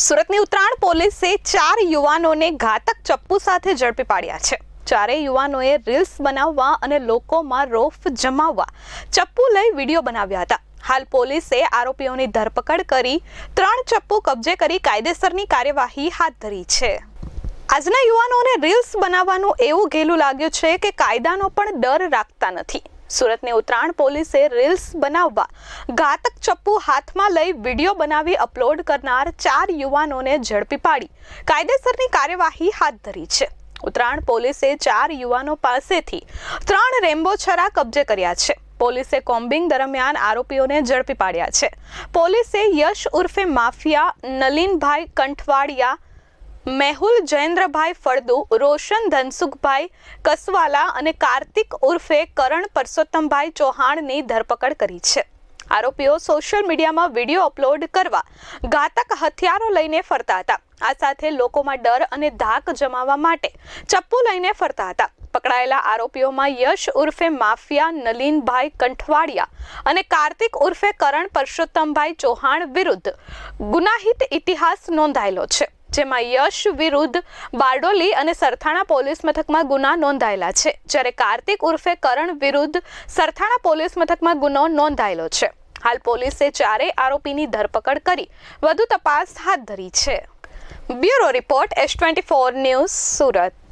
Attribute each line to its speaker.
Speaker 1: સુરતની ઉત્તરાયણ પોલીસે ચાર યુવાનોને ઘાતક ચપ્પુ સાથે ઝડપી પાડ્યા છે. ચારેય યુવાનોએ રીલ્સ બનાવવા અને લોકોમાં રોફ જમાવવા ચપ્પુ લઈ વીડિયો બનાવ્યા હતા. હાલ પોલીસે આરોપીઓની ધરપકડ કરી ત્રણ ચપ્પુ કબજે કરી કાયદેસરની કાર્યવાહી હાથ ધરી છે. આજના યુવાનોને રીલ્સ બનાવવાનું એવું ઘેલું લાગ્યું છે કે કાયદાનો પણ ડર રાખતા નથી. સુરતની ઉત્તરાયણ પોલીસે રીલ્સ બનાવવા ઘાતક ચપ્પુ હાથમાં લઈ વીડિયો બનાવી અપલોડ કરનાર ચાર યુવાનોને ઝડપી પાડી. કાયદેસરની કાર્યવાહી હાથ ધરી છે. ઉત્તરાયણ પોલીસે ચાર યુવાનો પાસેથી ત્રણ રેમ્બો છરા કબજે કર્યા છે. પોલીસે કોમ્બિંગ દરમિયાન આરોપીઓને ઝડપી પાડ્યા છે. પોલીસે યશ ઉર્ફે માફિયા, નલિનભાઈ કંઠવાડિયા મેહુલ જયેન્દ્રભાઈ ફળદુ, રોશન ધનસુખભાઈ કસવાલા અને કાર્તિક ઉર્ફે કરણ પરસોત્તમભાઈ ચૌહાણની ધરપકડ કરી છે. આરોપીઓ સોશિયલ મીડિયામાં વીડિયો અપલોડ કરવા ઘાતક હથિયારો લઈને ફરતા હતા. આ સાથે લોકોમાં ડર અને ધાક જમાવવા માટે ચપ્પુ લઈને ફરતા હતા. પકડાયેલા આરોપીઓમાં યશ ઉર્ફે માફિયા, નલીનભાઈ કંઠવાડિયા અને કાર્તિક ઉર્ફે કરણ પરસોત્તમભાઈ ચૌહાણ વિરુદ્ધ ગુનાહિત ઇતિહાસ નોંધાયેલો છે. જેમાં યશ વિરુદ્ધ બારડોલી અને સરથાણા પોલીસ મથકમાં ગુના નોંધાયેલા છે. જ્યારે કાર્તિક ઉર્ફે કરણ વિરુદ્ધ સરથાણા પોલીસ મથકમાં ગુનો નોંધાયેલો છે. હાલ પોલીસે ચારેય આરોપીની ધરપકડ કરી વધુ તપાસ હાથ ધરી છે. Bureau report S twenty four news Surat.